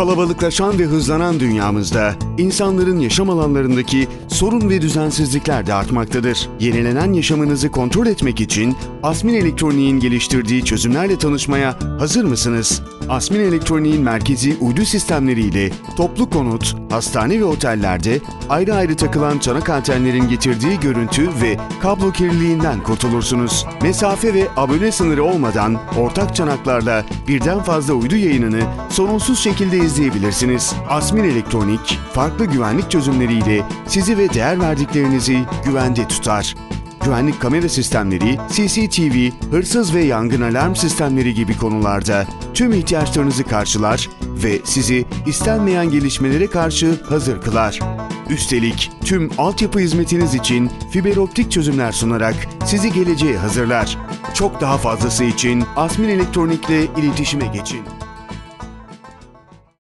Kalabalıklaşan ve hızlanan dünyamızda insanların yaşam alanlarındaki sorun ve düzensizlikler de artmaktadır. Yenilenen yaşamınızı kontrol etmek için Asmin Elektronik'in geliştirdiği çözümlerle tanışmaya hazır mısınız? Asmin Elektronik'in merkezi uydu sistemleriyle toplu konut, hastane ve otellerde ayrı ayrı takılan çanak antenlerin getirdiği görüntü ve kablo kirliliğinden kurtulursunuz. Mesafe ve abone sınırı olmadan ortak çanaklarla birden fazla uydu yayınını sorunsuz şekilde izleyebilirsiniz. Asmin Elektronik, farklı güvenlik çözümleriyle sizi ve değer verdiklerinizi güvende tutar. Güvenlik kamera sistemleri, CCTV, hırsız ve yangın alarm sistemleri gibi konularda tüm ihtiyaçlarınızı karşılar ve sizi istenmeyen gelişmelere karşı hazır kılar. Üstelik tüm altyapı hizmetiniz için fiber optik çözümler sunarak sizi geleceğe hazırlar. Çok daha fazlası için Asmin Elektronik'le iletişime geçin.